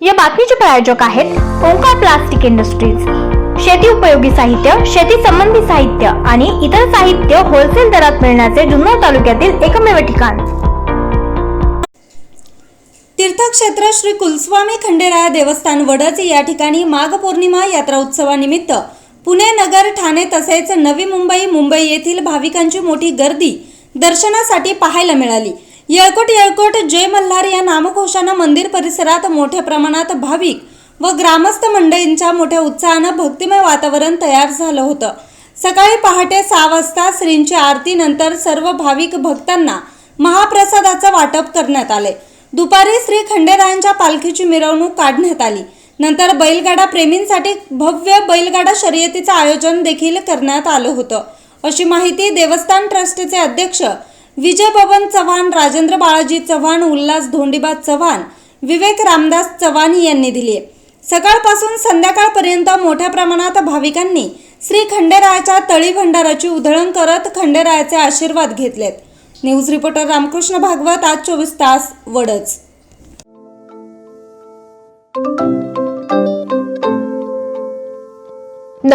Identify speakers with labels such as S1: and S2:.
S1: या बातमीचे प्रायोजक आहेत ओंकार प्लास्टिक इंडस्ट्रीज. शेती उपयोगी साहित्य शेती संबंधी साहित्य आणि इतर साहित्य होलसेल दरात मिळण्याचे जुन्नर तालुक्यातील एकमेव ठिकाण.
S2: तीर्थक्षेत्र श्री कुलस्वामी खंडेराया देवस्थान वडज या ठिकाणी माघ पौर्णिमा यात्रा उत्सवानिमित्त पुणे नगर ठाणे तसेच नवी मुंबई मुंबई येथील भाविकांची मोठी गर्दी दर्शनासाठी पाहायला मिळाली. येळकोट येळकोट जय मल्हार या नामघोषानं मंदिर परिसरात मोठ्या प्रमाणात भाविक व ग्रामस्थ मंडळींच्या मोठ्या उत्साहानं भक्तिमय वातावरण तयार झालं होतं. सकाळी पहाटे सहा वाजता श्रींची आरती नंतर सर्व भाविक भक्तांना महाप्रसादाचं वाटप करण्यात आले. दुपारी श्री खंडेरायांच्या पालखीची मिरवणूक काढण्यात आली. नंतर बैलगाडा प्रेमींसाठी भव्य बैलगाडा शर्यतीचं आयोजन देखील करण्यात आलं होतं. अशी माहिती देवस्थान ट्रस्टचे अध्यक्ष विजय बबन चव्हाण राजेंद्र बाळाजी चव्हाण उल्हास धोंडीबा चव्हाण विवेक रामदास चव्हाण यांनी दिली. सकाळपासून संध्याकाळपर्यंत मोठ्या प्रमाणात भाविकांनी श्री खंडेरायाच्या तळी भंडाराची उधळण करत खंडेरायाचे आशीर्वाद घेतलेत. न्यूज रिपोर्टर रामकृष्ण भागवत आज चोवीस तास वडच.